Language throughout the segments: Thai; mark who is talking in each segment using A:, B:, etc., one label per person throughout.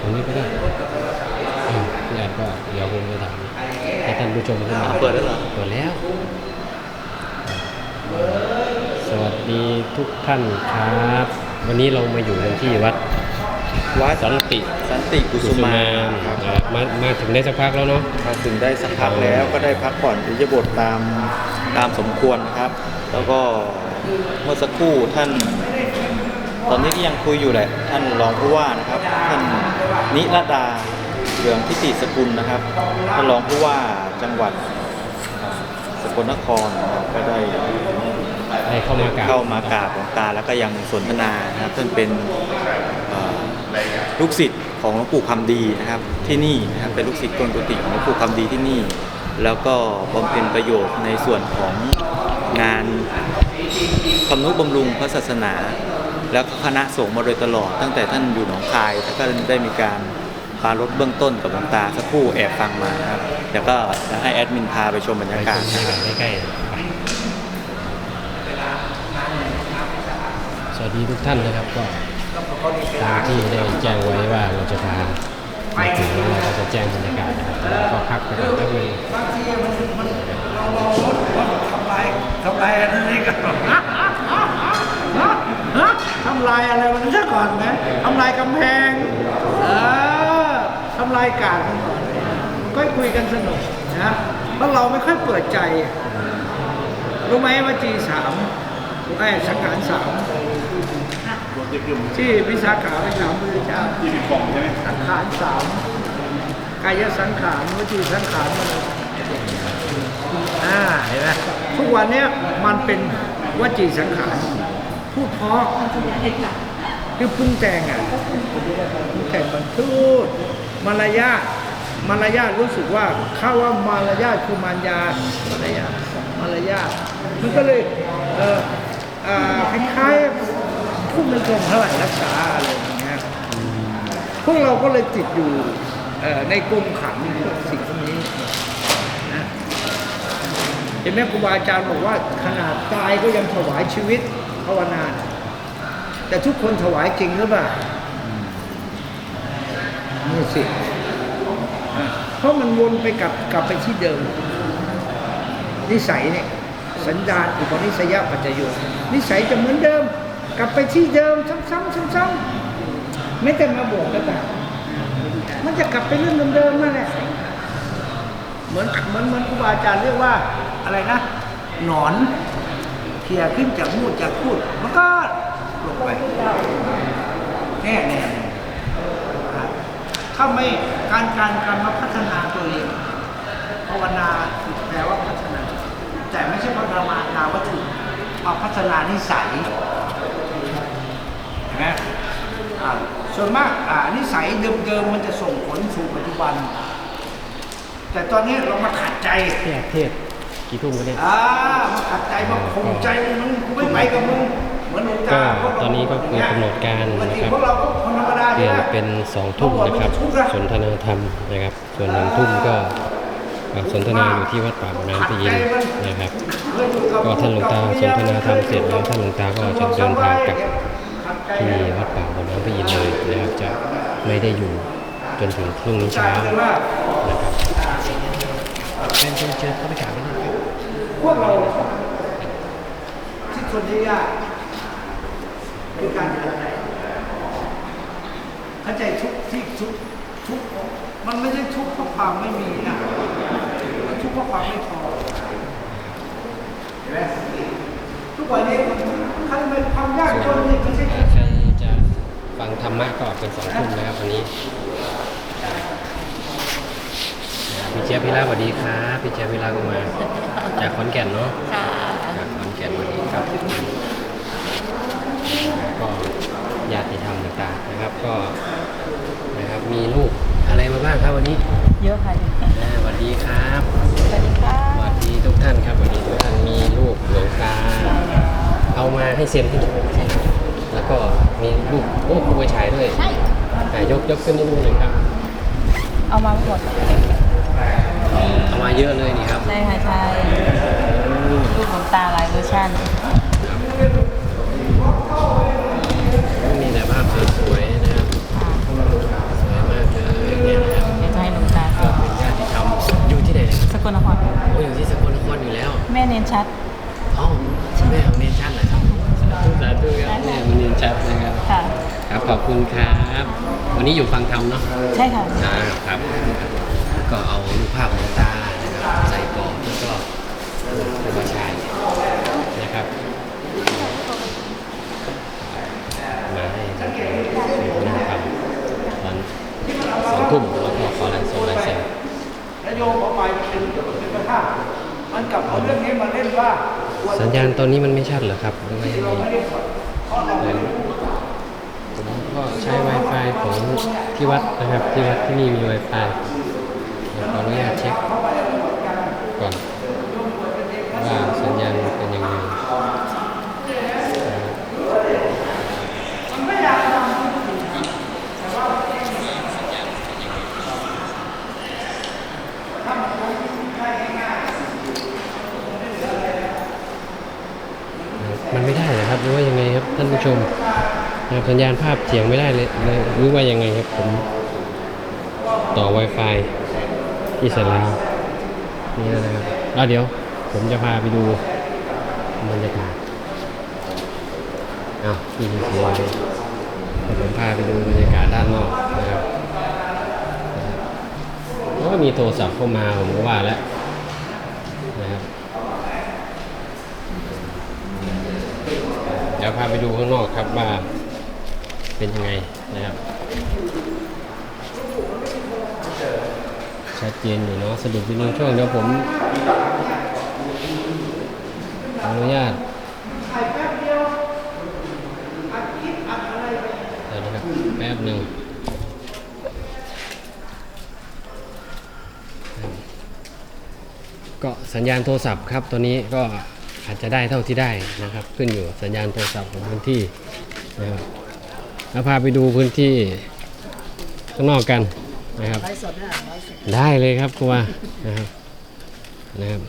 A: ตรงนี้ก็ได้อ่าพี่อาจก็เดี๋ยวผมจะถามให้ท่านผู้ชมขึ้นมา
B: เปิดแล้วเหรอ
A: เปิดแล้ว สวัสดีทุกท่านครับ วันนี้เรามาอยู่กันที่วัด
B: วัด
A: สันติ
B: สันติกุ
A: กุ
B: สุ
A: สุ
B: มามา
A: น
B: ครับ
A: อ่ามามาถึงได้สักพักแล้วเนาะ
B: มาถึงได้สักพักแล้วก็ได้พักผ่อนอิริยาบทตามตามสมควรนะครับ แล้วก็เมื่อสักครู่ท่าน ตอนนี้ก็ยังคุยอยู่แหละ ท่านรองผู้ว่านะครับ ท่านนิรดาเหลืองทิติสกุลนะครับท่านรองผู้ว่าจังหวัดสกลนครนะครับก็ได้
A: ได้เข้ามากราบ
B: เข้ามากราบหลวงตาแล้วก็ยังสนทนานะครับท่านเป็นเอ่อ ลูกศิษย์ของหลวงปู่คำดีนะครับที่นี่นะครับเป็นลูกศิษย์กรกุฏิของหลวงปู่คำดีที่นี่ แล้วก็บำเพ็ญประโยชน์ในส่วนของงานคำนุบำรุงพระศาสนา แล้วคณะสงฆ์มาโดยตลอดตั้งแต่ท่านอยู่หนองคายแล้วก็ได้มีการปารถเบื้องต้นกับหลวงตาสักครู่แอบฟังมานะครับเดี๋ยวก็ให้แอดมินพาไปชมบรรยากาศนะครับ
A: ใกล้ๆสวัสดีทุกท่านนะครับก็ ตามที่ได้แจ้งไว้ว่าเราจะพามาถึงแล้วเราก็จะแจ้งบรรยากาศนะครับแล้วก็พักไปก่อนแป๊บนึง
C: ทำลายทำลายอันนี้ก่อนทำลายอะไรมันซะก่อนไหมทำลายกำแพงเออทำลายกาดมันก่อนก็คุยกันสนุกนะเพราะเราไม่ค่อยเปิดใจรู้ไหมว่าจีสามไอ้สังขารสาม ที่พิสาขาไปถามพระพุทธเจ้าที่มีกล่องใช่ไหมสังขารสามกายสังขารวจีสังขารมโนสังขารอ่าเห็นไหมทุกวันเนี้ยมันเป็นวจีสังขารพูดเพราะคือปรุงแต่งอะปรุงแต่งมันพูดมารยาทมารยาทรู้สึกว่าข้าว่ามารยาทคือมารยามารยาทมารยาทมันก็เลยเอออ่าคล้ายๆ พูดไม่ตรงเท่าไหร่รักษาอะไรอย่างเงี้ยพวกเราก็เลยติดอยู่เอ่อในกรมขังสิ่งพวกนี้นะเห็นไหมครูบาอาจารย์บอกว่าขนาดตายก็ยังถวายชีวิตภาวนาแต่ทุกคนถวายจริงหรือเปล่านี่สิอะเพราะมันวนไปกลับกลับไปที่เดิม นิสัยเนี่ยสัญญาณอุปนิสัยปัจจโยนิสัยจะเหมือนเดิม กลับไปที่เดิมซ้ำๆซ้ำๆไม่แต่มาบวกก็ตามมันจะกลับไปเรื่องเดิมๆนั่นแหละเหมือนเหมือนเหมือนครูบาอาจารย์เรียกว่าอะไรนะหนอนเขี่ยขึ้นจากมูดจากพูดมันก็ลงไปแน่แน่ถ้าไม่การการการมาพัฒนาตัวเองภาวนาแปลว่าพัฒนา แต่ไม่ใช่พัฒนานาวัตถุมาพัฒนานิสัย นไหมอ่าส่วนมากอ่านิสัยเดิมๆมันจะส่งผลสู่ปัจจุบัน แต่ตอนนี้เรามาขัดใจ
A: เทศเทศกี่ทุ่มกันเนี่ย
C: อ่ามาขัดใจมาข่มใจมึงกูไม่ไปกับมึงเหมือนหลวงตา
A: ก็ตอนนี้ก็คือกำหนดการนะครับ
C: ปกติพวกเราก็คนธรรมดา
A: เปลี่ยน
C: ใช่ไหม
A: เป็นสองทุ่มนะครับสนทนาธรรมนะครับ ส่วนหนึ่งทุ่มก็อ่าสนทนาอยู่ที่วัดป่าบ่อน้ำพระอินทร์นะครับ ก็ท่านหลวงตาสนทนาธรรมเสร็จแล้วท่านหลวงตาก็จะเดินทางกลับ ที่วัดป่าบ่อน้ำพระอินเลยนะครับจะไม่ได้อยู่จนถึงพรุ่งนี้เช้านะครับเชิญเชิญเชิญเข้าไปกราบกันนะครับ
C: พวกเราที่คนที่ยากคือการเดินเข้าใจทุกที่ทุกทุกมันไม่ใช่ทุกข์เพราะความไม่มีนะมันทุกข์เพราะความไม่พอเห็นไหมทุกวันนี้ใครเป็นความยากจนนี่ไม่ใช่
A: ฟังธรรมะก็เป็นสองทุ่มนะครับวันนี้พี่เจี๊ยบพี่ลาสวัสดีครับพี่เจี๊ยบพี่ลาก็มา จากขอนแก่นเนาะ
D: ค่ะ
A: จากขอนแก่นวันนี้ครับก็ญาติธรรมต่างๆนะครับ ก็นะครับมีลูกอะไรมาบ้างครับวันนี้
D: เยอะค่ะ
A: อ่าสวัสดีครับ
D: สวัสดีค่ะ
A: สวัสดีทุกท่านครับสวัสดีทุกท่านมีลูกหลวงตาเอามาให้เซ็นที่แล้วก็มีลูกโอ้ครูไปฉายด้วย
D: ใช่
A: อ่ายกยก ขึ้นนิดนึงหนึ่งครับ
D: เอามาหมด
A: เอามาเยอะเลยนี่ครับ
D: ใช่ค่ะใช่
A: อืม
D: รูปหลวงตาหลายเวอร์ชัน
A: มีแต่ภาพสวยๆนะครับ
D: ค่ะ
A: สวยมากเลยเนี่ยนะครับ
D: เดี๋ยวจะให้หลวงตา
A: ก็เป็นญาติธรรมอยู่ที่ไหนนะครับ
D: สกลนคร
A: โอ้อยู่ที่สกลนครอยู่แล้ว
D: แม่เนียนชัด
A: เอ้าแม่ของเนชั่นเหรอครับ สาธุสาธุครับแม่ของเนชั่นนะครับ
D: ค่ะ
A: ครับขอบคุณครับ วันนี้อยู่ฟังธรรมเนาะ
D: ใช่ค่ะ
A: อ่าครับ ก็เอารูปภาพหลวงตานะครับใส่กรอบแล้วก็รูปชายนะครับ มาให้ทางคุณธรรมตอนสองทุ่มแล้วก็ขอลายโซลายเซ็น
C: แล้วโยมเอาไปมันเป็นเป็นพระธาตุมันกลับเอาเรื่องนี้มาเล่นว่า
A: สัญญาณตอนนี้มันไม่ชัดเหรอครับหรือว่ายังไง
C: เราไม่ได้สอนเพราะเราไม่รู้
A: ผมก็ใช้ Wi-Fi ของ ที่วัดนะครับที่วัดที่นี่มี Wi-Fi เดี๋ยวขออนุญาตเช็คก่อนว่าสัญญาณเป็นยังไงมันไม่ได้เหรอครับหรือว่ายังไงครับท่านผู้ชม สัญญาณภาพเสียงไม่ได้เลยหรือว่ายังไงครับผมต่อ Wi-Fi ที่เสร็จแลานี่นะครับแล้วเดี๋ยวผมจะพาไปดูบรรยากาศอ้าวพี่สียงเลยเดี๋ยวผมพาไปดูบรรยากาศด้านนอกนะครับก็มีโทรศัพท์เข้ามาผมก็ว่าแล้วนะครับเดี๋ยวพาไปดูข้างนอกครับว่า เป็นยังไงนะครับ ชัดเจนอยู่เนาะสะดุดไปหนึ่งช่วงเดี๋ยวผมออนุญาตเดี๋ยวนะครับแป๊บหนึ่งก็สัญญาณโทรศัพท์ครับตัวนี้ก็อาจจะได้เท่าที่ได้นะครับ ขึ้นอยู่สัญญาณโทรศัพท์ของพื้นที่นะครับ แล้วพาไปดูพื้นที่ข้างนอกกันนะครับได้เลยครับครูว่านะครับนะครับ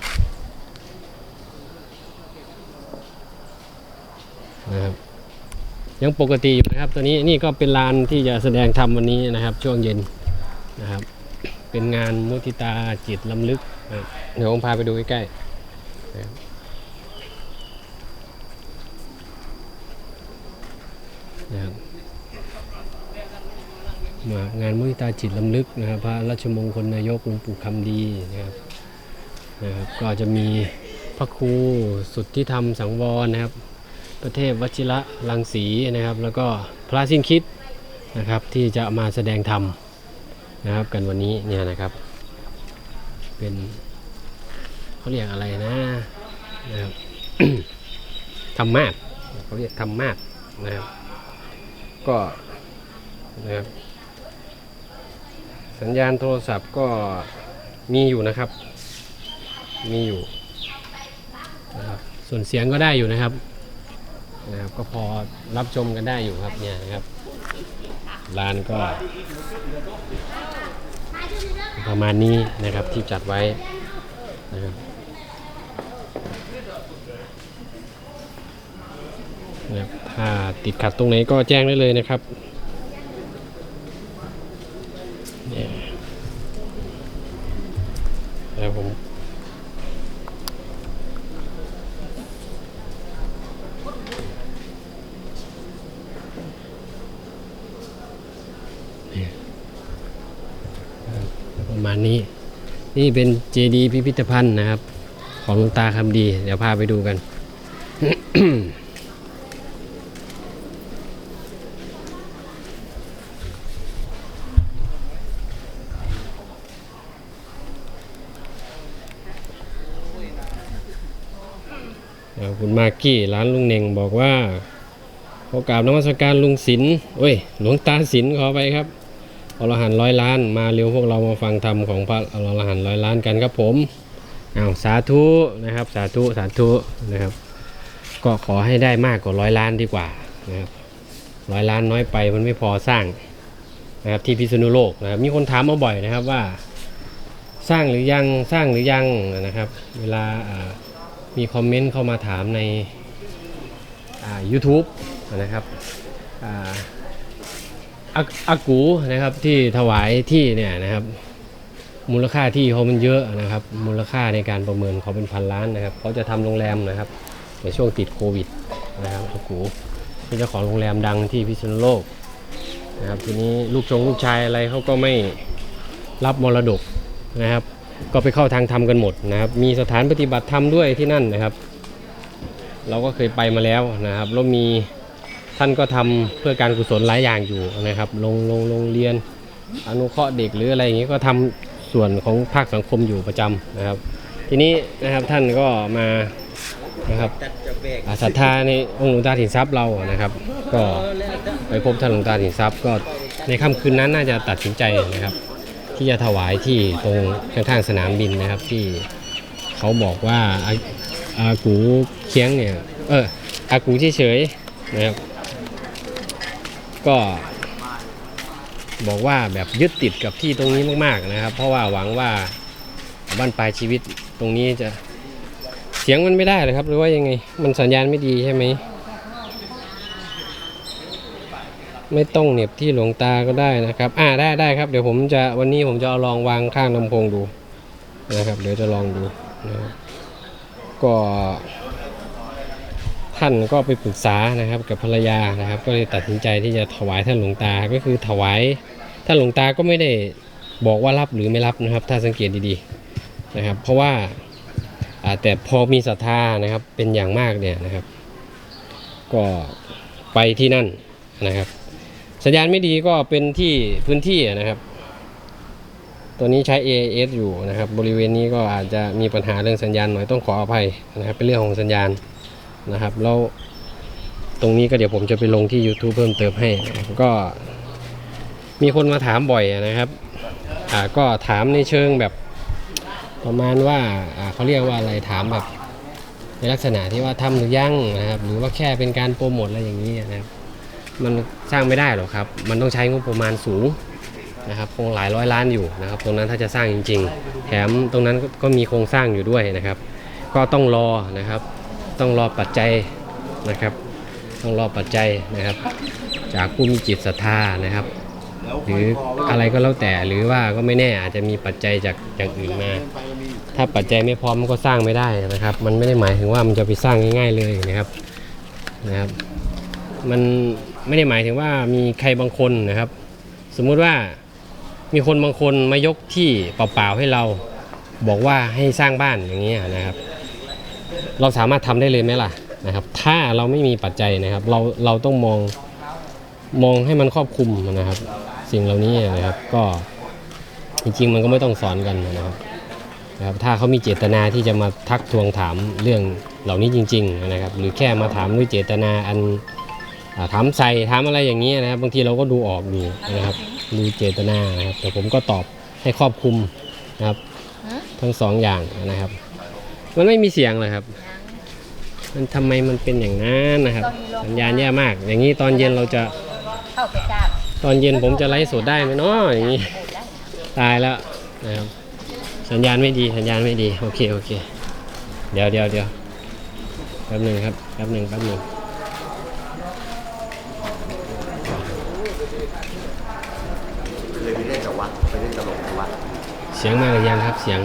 A: นะครับยังปกติอยู่นะครับตัวนี้นี่ก็เป็นลานที่จะแสดงธรรมวันนี้นะครับ ช่วงเย็นนะครับ เป็นงานมุทิตาจิตลำลึก เดี๋ยวผมพาไปดูใกล้ๆนะครับ งานมุทิตาจิตลำลึกนะครับ พระราชมงคลนายกหลวงปู่คำดีนะครับนะครับก็จะมีพระครูสุทธิธรรมสังวรนะครับ ประเทศวชิระลังสีนะครับ แล้วก็พระสิ้นคิดนะครับที่จะมาแสดงธรรมนะครับ กันวันนี้เนี่ยนะครับ เป็นเขาเรียกอะไรนะนะครับธรรมาสเขาเรียกธรรมาสนะครับ ก็นะครับ สัญญาณโทรศัพท์ก็มีอยู่นะครับ มีอยู่นะครับส่วนเสียงก็ได้อยู่นะครับนะครับ ก็พอรับชมกันได้อยู่ครับเนี่ยนะครับร้านก็ ประมาณนี้นะครับที่จัดไว้นะครับนะครับถ้าติดขัดตรงไหนก็แจ้งได้เลยนะครับ เนี่ยแล้วผมเนี่ยประมาณนี้ นี่เป็นเจดีพิพิธภัณฑ์นะครับ ของหลวงตาคำดี เดี๋ยวพาไปดูกัน คุณมากกี้ร้านลุงเน่งบอกว่าขอกราบนมัสการลุงศิลป์โอ้ย หลวงตาศิลป์ขอไปครับ อรหันร้อยล้านมาเร็วพวกเรามาฟังธรรมของพระอรหันร้อยล้านกันครับผมอ้าวสาธุนะครับ สาธุสาธุนะครับ ก็ขอให้ได้มากกว่าร้อยล้านดีกว่านะครับร้อยล้านน้อยไปมันไม่พอสร้างนะครับที่พิษณุโลกนะครับมีคนถามมาบ่อยนะครับว่า สร้างหรือยังสร้างหรือยังนะครับ เวลามีคอมเมนต์เข้ามาถามในอ่า YouTube นะครับ อากูนะครับที่ถวายที่เนี่ยนะครับ มูลค่าที่เขามันเยอะนะครับ มูลค่าในการประเมินเขาเป็นพันล้านนะครับเขาจะทำโรงแรมนะครับในช่วงติดโควิดนะครับอากูเป็นเจ้าของโรงแรมดังที่พิษณุโลกนะครับทีนี้ลูกชงลูกชายอะไรเขาก็ไม่รับมรดกนะครับ ก็ไปเข้าทางธรรมกันหมดนะครับ มีสถานปฏิบัติธรรมด้วยที่นั่นนะครับ เราก็เคยไปมาแล้วนะครับแล้วมี ท่านก็ทำเพื่อการกุศลหลายอย่างอยู่นะครับโรงโรงโรงเรียนอนุเคราะห์เด็กหรืออะไรอย่างนี้ก็ทำส่วนของภาคสังคมอยู่ประจำนะครับ ทีนี้นะครับท่านก็มานะครับศรัทธาในองค์หลวงตาถิ่นทรัพย์เรานะครับ ก็ไปพบท่านหลวงตาถิ่นทรัพย์ก็ในค่ำคืนนั้นน่าจะตัดสินใจนะครับ ที่จะถวายที่ตรงข้างๆสนามบินนะครับที่เขาบอกว่าอาอากูเคียงเนี่ยเอออากูเฉยๆนะครับ ก็บอกว่าแบบยึดติดกับที่ตรงนี้มากๆนะครับ เพราะว่าหวังว่าบ้านปลายชีวิตตรงนี้จะเสียงมันไม่ได้เลยครับ หรือว่ายังไง มันสัญญาณไม่ดีใช่ไหมไม่ต้องเหน็บที่หลวงตาก็ได้นะครับ อ่าได้ได้ครับ เดี๋ยวผมจะวันนี้ผมจะเอาลองวางข้างลำโพงดูนะครับ เดี๋ยวจะลองดูนะครับก็ ท่านก็ไปปรึกษานะครับกับภรรยานะครับ ก็เลยตัดสินใจที่จะถวายท่านหลวงตา ก็คือถวายท่านหลวงตาก็ไม่ได้บอกว่ารับหรือไม่รับนะครับ ถ้าสังเกตดีๆนะครับ เพราะว่าแต่พอมีศรัทธานะครับเป็นอย่างมากเนี่ยนะครับ ก็ไปที่นั่นนะครับ สัญญาณไม่ดีก็เป็นที่พื้นที่นะครับ ตัวนี้ใช้ AIS อยู่นะครับ บริเวณนี้ก็อาจจะมีปัญหาเรื่องสัญญาณหน่อยต้องขออภัยนะครับ เป็นเรื่องของสัญญาณ นะครับแล้วตรงนี้ก็เดี๋ยวผมจะไปลงที่ YouTube เพิ่มเติมให้ ก็มีคนมาถามบ่อยนะครับอ่าก็ถามในเชิงแบบประมาณว่าอ่าเขาเรียกว่าอะไรถามแบบในลักษณะที่ว่าทำหรือยังนะครับ หรือว่าแค่เป็นการโปรโมทอะไรอย่างนี้นะครับ มันสร้างไม่ได้หรอกครับ มันต้องใช้งบประมาณสูงนะครับคงหลายร้อยล้านอยู่นะครับ ตรงนั้นถ้าจะสร้างจริง ๆ แถมตรงนั้นก็มีโครงสร้างอยู่ด้วยนะครับ ก็ต้องรอนะครับ ต้องรอปัจจัยนะครับ ต้องรอปัจจัยนะครับ จากผู้มีจิตศรัทธานะครับ หรืออะไรก็แล้วแต่หรือว่าก็ไม่แน่อาจจะมีปัจจัยจากอย่างอื่นมา ถ้าปัจจัยไม่พร้อมมันก็สร้างไม่ได้นะครับ มันไม่ได้หมายถึงว่ามันจะไปสร้างง่ายๆเลยนะครับนะครับ มันไม่ได้หมายถึงว่ามีใครบางคนนะครับ สมมุติว่ามีคนบางคนมายกที่เปล่าๆให้เราบอกว่าให้สร้างบ้านอย่างนี้ยนะครับ เราสามารถทำได้เลยไหมล่ะนะครับ ถ้าเราไม่มีปัจจัยนะครับ เราเราต้องมองมองให้มันครอบคลุมนะครับ สิ่งเหล่านี้นะครับ ก็จริงๆมันก็ไม่ต้องสอนกันนะครับนะครับ ถ้าเขามีเจตนาที่จะมาทักทวงถามเรื่องเหล่านี้จริง ๆนะครับ หรือแค่มาถามด้วยเจตนาอันถามใส่ถามอะไรอย่างนี้นะครับ บางทีเราก็ดูออกอยู่นะครับ ดูเจตนานะครับ แต่ผมก็ตอบให้ครอบคลุมนะครับ ทั้งสองอย่างนะครับ มันไม่มีเสียงเลยครับ มันทำไมมันเป็นอย่างนั้นนะครับ สัญญาณแย่มาก อย่างนี้ตอนเย็นเราจะ
D: เข้าไปจ้า
A: ตอนเย็นผมจะไลฟ์สดได้ไหมเนาะอย่างนี้ ตายแล้วนะครับ สัญญาณไม่ดี สัญญาณไม่ดี โอเค โอเค เดี๋ยวเดี๋ยวเดี๋ยวแป๊บหนึ่งครับ แป๊บหนึ่งแป๊บหนึ่ง
E: เคยไปเล่นกับวัดไปเล่นตลกในวัด
A: เสียงมาหรือยังครับ เสียง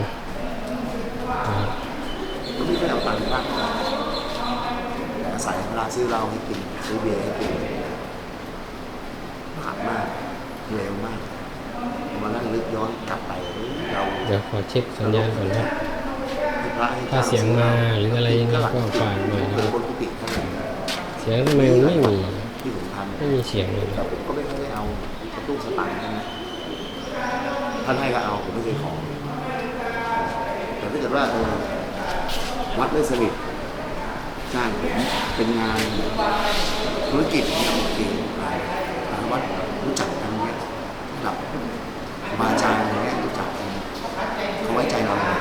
A: นะครับ
E: ก็ไม่ได้เอาตังค์บ้างอาศัยเวลา ซื้อเหล้าให้กินซื้อเบียร์ให้กินบาปมากเร็วมากมานั่งนึกย้อนกลับไปเฮ้ยเรา
A: เดี๋ยวขอเช็คสัญญาณก่อนครับ
E: ให้พระให้
A: ถ้าเสียงมาหรืออะไรยังไงก็ฝากหน่อยนะ
E: เป็
A: คนรับ
E: คนกุฏิเท่านั้น
A: เสียงทำไมมันไม่มี
E: ที่ผมทำ
A: ไม่มีเสียงเลย
E: แต่ผมก็ไม่ค่อยได้เอากระตุ้งสตางค์ท่านนะท่านให้ก็เอาผมไม่เคยขอแต่ถ้าเกิดว่าเออวัดไม่สนิท จ้างผมเป็นงานธุรกิจเนี่ยโอเคทางวัดรู้จักกันเนี่ยกับครูบาอาจารย์อะไรเงี้ยรู้จักกันเขาไว้ใจเราเนี่ย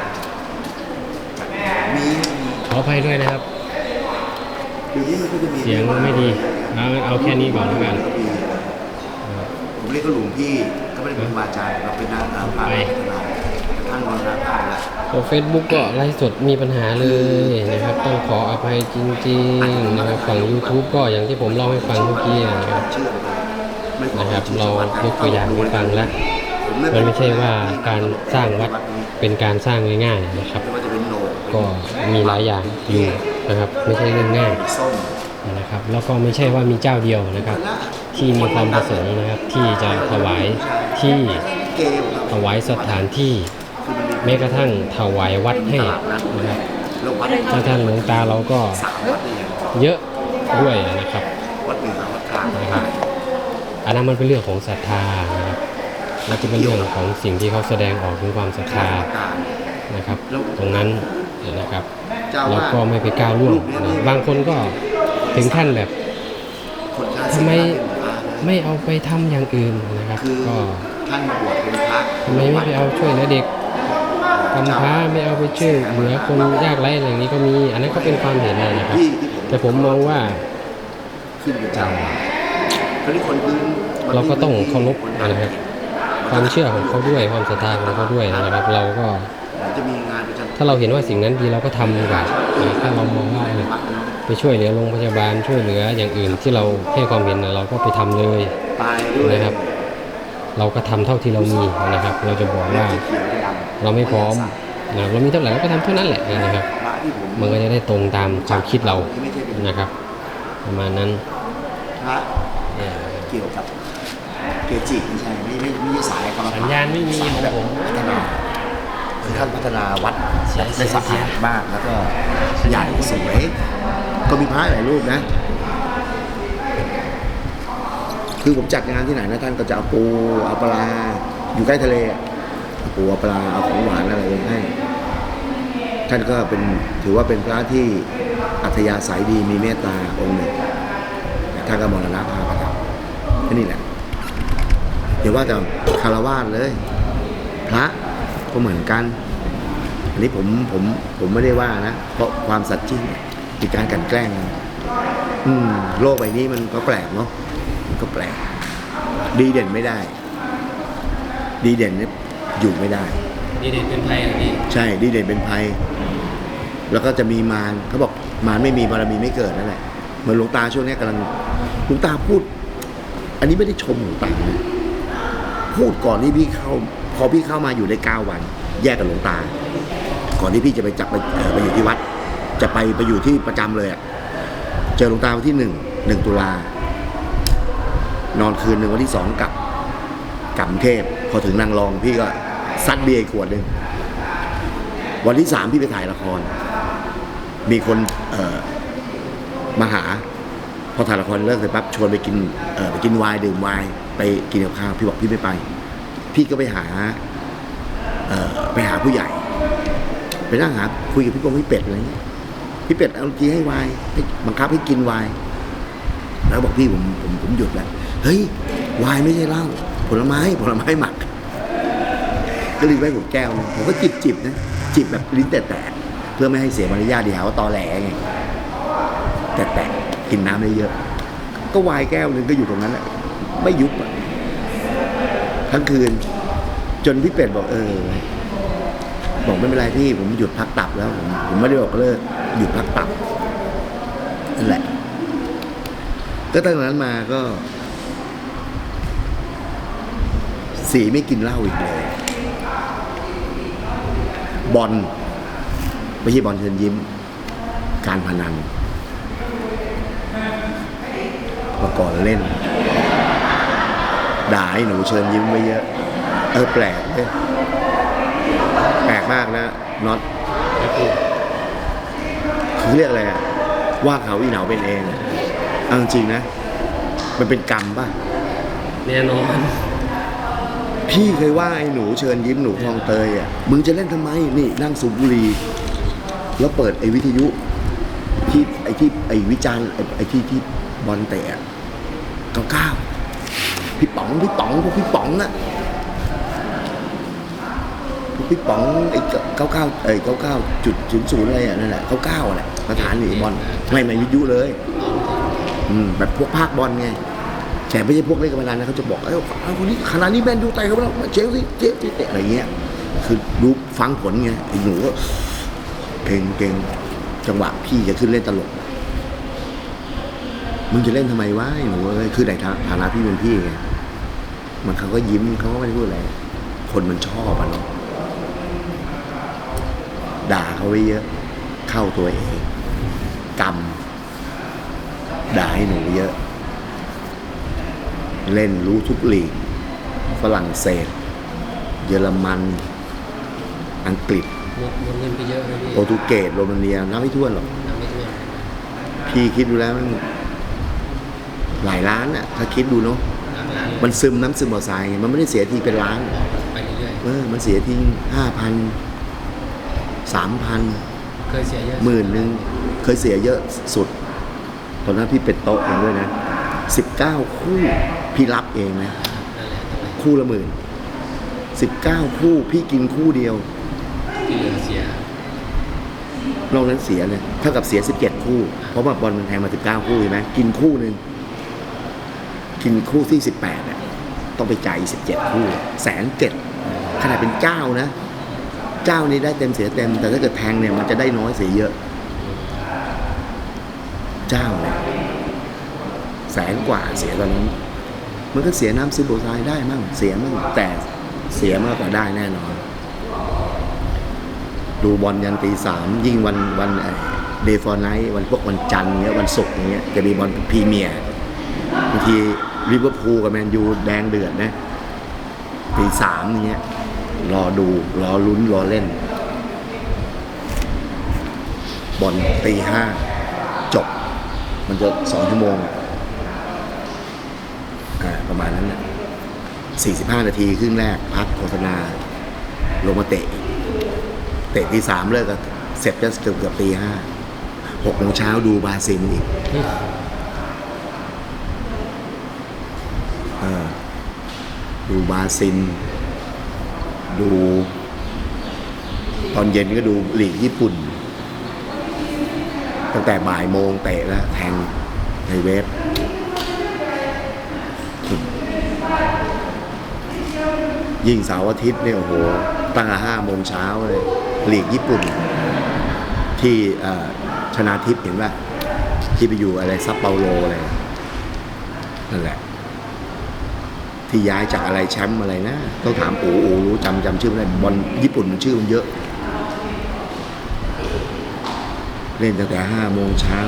E: มีมี
A: ขออภัยด้วยนะครับ
E: เดี๋ยวนี้มันก็จะมี
A: เสียงไม่ดีเอาเอาแค่นี้ก่อนแล้วกัน
E: ผมเรียกก็หลวงพี่ก็ไม่ได้เป็นครูบาอาจารย์เราเป็นนางตามพระ
A: ไป
E: ทนายท่านท่านมรณภาพแล้ว
A: ตัวเฟซบุ๊กก็ไลฟ์สดมีปัญหาเลยนะครับ ต้องขออภัยจริงๆนะครับฝั่ง YouTube ก็อย่างที่ผมเล่าให้ฟังเมื่อกี้นะครับนะครับ เรายกตัวอย่างให้ฟังแล้วมันไม่ใช่ว่าการสร้างวัดเป็นการสร้างง่ายๆนะครับ
E: ก็
A: มีหลายอย่างอยู่นะครับ ไม่ใช่เรื่องง่ายนะครับ แล้วก็ไม่ใช่ว่ามีเจ้าเดียวนะครับ ที่มีความประสงค์นะครับ ที่จะถวายที่ถวายสถานที่ แม้กระทั่งถวายวัดให้นะครับ
E: แล้ววัด
A: ถ้าท่านหลวงตาเราก็
E: สามวัดเลย
A: เยอะด้วยนะครับ
E: วัดเหนือวัดกลางวัด
A: นะค
E: ใต้
A: รับอันนั้นมันเป็นเรื่องของศรัทธานะครับและจะเป็นเรื่องของสิ่งที่เขาแสดงออกถึงความศรัทธา
E: วัดกลาง
A: นะครับ ตรงนั้นนะครับ
E: เจ้า
A: เรา
E: ว่า
A: ก็ไม่ไปก้าวล่วงนะบางคนก็ถึงขั้นแบบ
E: คนชาติ
A: ทำไม
E: สิงห์เป็นพระนะ
A: ไม่เอาไปทำอย่างอื่นนะครับ
E: คือ
A: ก็
E: ท่านมาบวชเป็นพระ
A: ทำไมไม่ไปเอาช่วยเหลือเด็ก กำพร้าไม่เอาไปช่วยเหลือคนยากไร้อะไรอย่างนี้ก็มี อันนั้นก็เป็นความเห็นนะครับ แต่ผมมองว่า
E: เจ้าคราวนี้คนพื้นมัน
A: เราก็ต้องเคารพ
E: นะ
A: ครับ ความเชื่อของเขาด้วยความศรัทธาของเขาด้วยนะครับ เราก็ถ้าเราเห็นว่าสิ่งนั้นดีเราก็ทำดีกว่าถ้าเรามองว่าไปช่วยเหลือโรงพยาบาลช่วยเหลืออย่างอื่นที่เราให้ความเห็นเราก็ไปทำเลยนะครับ เราก็ทำเท่าที่เรามีนะครับ เราจะบอกว่า
E: เขียวจะดำ
A: เราไม่พร้อมนะเรามีเท่าไหร่เราก็ทำเท่านั้นแหละนะครับ
E: พระที่ผม
A: มันก็จะได้ตรงตามความคิดเรานะครับ ประมาณนั้น
E: พระ
A: เออ
E: เกี่ยวกับเกจิไม่ใช่ไม่ไม่ไม่ใช่สายกรรมฐน
A: สัญญาณไม่มีของผม
E: พัฒนาคือท่านพัฒนาวัด
A: เสีย
E: ได้สะอาดมากแล้วก็ใหญ่สวยก็มีพระหลายรูปนะ คือผมจัดงานที่ไหนนะท่านก็จะเอาปูเอาปลาอยู่ใกล้ทะเลอะ ปูปลาเอาของหวานอะไรให้ ท่านก็เป็นถือว่าเป็นพระที่อัธยาศัยดีมีเมตตาองค์หนึ่งท่านก็มรณภาพไปแล้วแค่นี้แหละเดี๋ยวว่าแต่คารวาสเลย พระก็เหมือนกัน อันนี้ผมผมผมไม่ได้ว่านะ เพราะความสัตย์จริงมีการกันแกล้ง อืม โลกใบนี้มันก็แปลกเนาะก็แปลก ดีเด่นไม่ได้ ดีเด่นเนี่ย อยู่ไม่ได้
A: นี่เด็กเป็นไทยนะพี่
E: ใช่ดีเด่นเป็นภัย แล้วก็จะมีมารเขาบอกมารไม่มีบารมีไม่เกิดนั่นแหละเหมือนหลวงตาช่วงนี้กำลังหลวงตาพูด อันนี้ไม่ได้ชมหลวงตานะพูดก่อนที่พี่เข้า พอพี่เข้ามาอยู่ได้เก้าวัน แยกกับหลวงตา ก่อนที่พี่จะไปจับไปเอ่อไปอยู่ที่วัด จะไปไปอยู่ที่ประจำเลยอะเจอหลวงตาวันที่หนึ่งหนึ่งตุลานอนคืนหนึ่งวันที่สองกลับกลับกรุงเทพพ อถึงนางรองพี่ก็ซัดเบียร์ขวดหนึ่งวันที่สามพี่ไปถ่ายละคร มีคนเออมาหา พอถ่ายละครเลิกเสร็จปั๊บชวนไปกินเออไปกินไวน์ดื่มไวน์ไปกินกับข้าวพี่บอกพี่ไม่ไป พี่ก็ไปหาเออไปหาผู้ใหญ่ ไปนั่งหาคุยกับพี่กงพี่เป็ดอะไรเงี้ยพี่เป็ดเอาจีให้ไวน์ให้บังคับให้กินไวน์แล้วบอกพี่ผมผมผมหยุดแล้ว เฮ้ยไวน์ไม่ใช่เหล้า ผลไม้ผลไม้หมัก ก็รีบไปผมแก้วผมก็จิบจิบนะจิบแบบลิ้นแตะๆเพื่อไม่ให้เสียมารยาทดีหาว่าตอแหลไงแตะๆกินน้ำได้เยอะ ก็วายแก้วหนึงก็อยู่ตรงนั้นแหละไม่ยุบอะทั้งคืน จนพี่เป็ดบอกเออบอกไม่เป็นไรพี่ผมหยุดพักตับแล้ว ผมผมไม่ได้บอกเลิกหยุดพักตับนั่นแหละ ก็ตั้งแต่นั้นมาก็ สีไม่กินเหล้าอีกเลย บอลไม่ใช่บอลเชิญยิ้ม การพนันมื่อก่อนเล่น ด่าให้หนูเชิญยิ้มไว้เยอะ เออแปลกเลยแปลกมากนะน็อตคือเรียกอะไรอะว่าเขาอีเหนาเป็นเองอะเอาจริงนะ มันเป็นกรรมป่ะ
A: แน่นอน
E: พี่เคยว่าไอ้หนูเชิญยิ้มหนูคลองเตยอะมึงจะเล่นทำไมนี่นั่งสูบบุหรี่แล้วเปิดไอ้วิทยุที่ไอ้ที่ไอ้วิจารณ์ไอ้ไอ้ที่ที่บอลเตะเก้าเก้าพี่ป๋องพี่ป๋องพวกพี่ป๋องอะพวกพี่ป๋องไอ้เก้าเก้าไอ้เก้าเก้าจุดศูนย์ศูนย์อะไรอะนั่นแหละเก้าเก้าแหละสถานหนีบอลไม่ไม่วิทยุเลย อืมแบบพวกภาคบอลไง แต่ไม่ใช่พวกเล่นการพนันนะเขาจะบอกเอ้ยเอาคนนี้ขนาดนี้แมนยูไต่เขาแล้วเชลซีเชลซีเตะอะไรเงี้ยคือรู้ฟังผลไงไอ้หนูก็เพลงเก่งจังหวะพี่จะขึ้นเล่นตลกมึงจะเล่นทำไมวะไอ้หนูเอ้ยคือในฐานะพี่เป็นพี่ไงมันเขาก็ยิ้มเขาก็ไม่ได้พูดอะไรคนมันชอบอะเนาะด่าเขาไว้เยอะ เข้าตัวเองกรรมด่าให้หนูเยอะ เล่นรู้ทุกลีก ฝรั่งเศส เยอรมัน อังกฤษ
A: หมดหมดเงินไปเยอะเลยพี่
E: โปรตุเกสโรมาเนียนับไม่ถ้วนหรอก
A: ทำไม่ทั่ว
E: พี่คิดดูแล้วมันหลายล้านอะถ้าคิดดูเนาะ
A: หลังร้าน
E: มันซึมน้ำซึมออกทรายไงมันไม่ได้เสียทีเป็นล้าน
A: ไปเรื่อย
E: เออ มันเสียทีห้าพันสามพัน
A: ๆ เคยเสียเยอะ
E: หมื่นหนึ่งเคยเสียเยอะสุด ตอนนั้นพี่เป็นโต๊ะเองด้วยนะสิบเก้าคู่ พี่รับเองนะ
A: นั่นแหละทำไม
E: คู่ละหมื่นสิบเก้าคู่พี่กินคู่เดียว
A: ที่เหลือเสีย
E: นอกนั้นเสียเลยเท่ากับเสียสิบเจ็ดคู่ เพราะว่าบอลมันแทงมาสิบเก้าคู่ใช่ไหมกินคู่หนึ่งกินคู่ที่สิบแปดอะต้องไปจ่ายสิบเจ็ดคู่แสนเจ็ดขนาดเป็นเจ้านะ เจ้านี้ได้เต็มเสียเต็ม แต่ถ้าเกิดแทงเนี่ยมันจะได้น้อยเสียเยอะ เจ้าเนี่ยแสนกว่าเสียตอนนั้น มันก็เสียน้ำซื้อโบทรายได้มั่งเสียมั่งแต่เสียมากกว่าได้แน่นอน ดูบอลยันตีสามยิ่งวันวันเดย์ฟอร์ไนท์วันพวกวันจันทร์เงี้ยวันศุกร์อย่างเงี้ยจะมีบอลพรีเมียร์บางทีลิเวอร์พูลกับแมนยูแดงเดือดนะตีสามอย่างเงี้ยรอดูรอลุ้นรอเล่น บอลตีห้าจบ มันจะสองชั่วโมง 45 นาทีครึ่งแรกพักโฆษณา ลงมาเตะ เตะที่สามเลิกก็เสร็จก็เกือบเกือบตีห้าหกโมงเช้าดูบาซิลอีกดูบาซินดู ตอนเย็นก็ดูหลีกญี่ปุ่น ตั้งแต่บ่ายโมงเตะแล้วแทงในเว็บ ยิ่งเสาร์อาทิตย์เนี่ยโอ้โหตั้งแต่ห้าโมงเช้าเลยหลีกญี่ปุ่น ที่ชนาทิพย์เห็นป่ะที่ไปอยู่อะไรซัปเปาโลอะไรนั่นแหละ ที่ย้ายจากอะไรแชมป์อะไรนะต้องถามโอูอูรู้จำจำชื่อไม่ได้บอลญี่ปุ่นมันชื่อมันเยอะ เล่นตั้งแต่ห้าโมงเช้า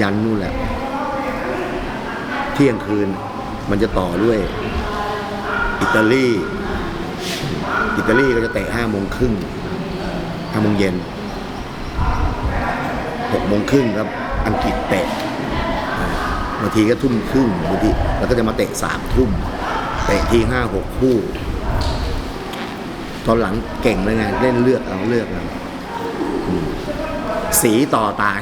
E: ยันนู่นแหละ เที่ยงคืนมันจะต่อด้วย อิตาลี อิตาลีก็จะเตะห้าโมงครึ่งห้าโมงเย็นหกโมงครึ่งครับอังกฤษเตะบางทีก็ทุ่มครึ่งบางทีแล้วก็จะมาเตะสามทุ่มเตะทีห้าหกคู่ ตอนหลังเก่งเลยไงเล่นเลือกเอาเลือกเอาสีต่อตาย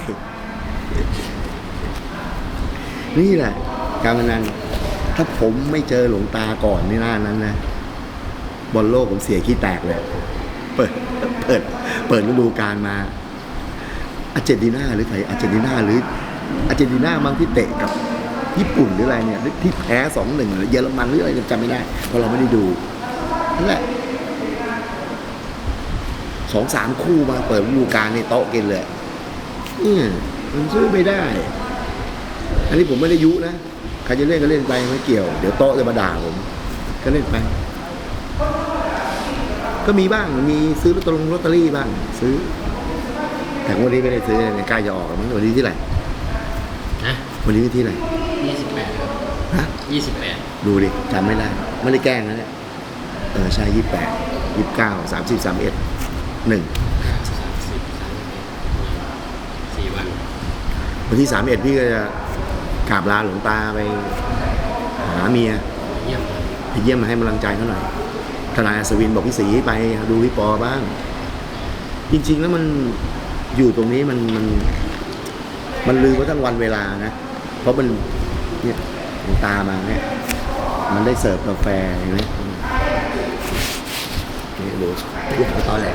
E: นี่แหละ การพนันถ้าผมไม่เจอหลวงตาก่อนนี่หน้านั้นนะ บอลโลกผมเสียขี้แตกเลย เปิดเปิดเปิดฤดูกาลมาอาร์เจนตินาหรือใครอาร์เจนตินาหรืออาร์เจนตินาบางที่เตะกับญี่ปุ่นหรืออะไรเนี่ยที่แพ้สองหนึ่งหรือเยอรมันหรืออะไรจำไม่ได้เพราะเราไม่ได้ดูนั่นแหละสองสามคู่มาเปิดฤดูกาลในโต๊ะกินเลยเนี่ยมันสู้ไม่ได้ อันนี้ผมไม่ได้ยุนะใครจะเล่นก็เล่นไปไม่เกี่ยว เดี๋ยวโต๊ะจะมาด่าผม ก็เล่นไป ก็มีบ้างมีซื้อลอตเตอรี่ลอตเตอรี่บ้าง ซื้อ แต่วันนี้ไม่ได้ซื้อเนี่ยใกล้จะออกแล้วมั้งวันนี้ที่ไหน
A: นะ
E: วันนี้ที่ไหน
A: ยี่สิบแปดครับ
E: ฮะ
A: ยี่สิบแปด
E: ดูดิจำไม่ได้ไม่ได้แกล้งนะเนี่ยเออใช่ยี่แปดยี่เก้าสามสิบสามเอ็ดหนึ่ง
A: สามสิบสามสิบสี่วัน
E: วันที่สามเอ็ดพี่ก็จะกราบลาหลวงตาไปหาเมีย
A: เยี่ยมเลย
E: ไปเยี่ยมมาให้กำลังใจเขาหน่อย ทนายอัศวินบอกพี่สีไปดูพี่ปอบ้าง จริง ๆ แล้วมันอยู่ตรงนี้มันมัน มันลืมว่าทั้งวันเวลานะ เพราะมันเนี่ยหลวงตามาเนี่ย มันได้เสิร์ฟกาแฟเห็นไหมนี่ดูพูดตอนแหล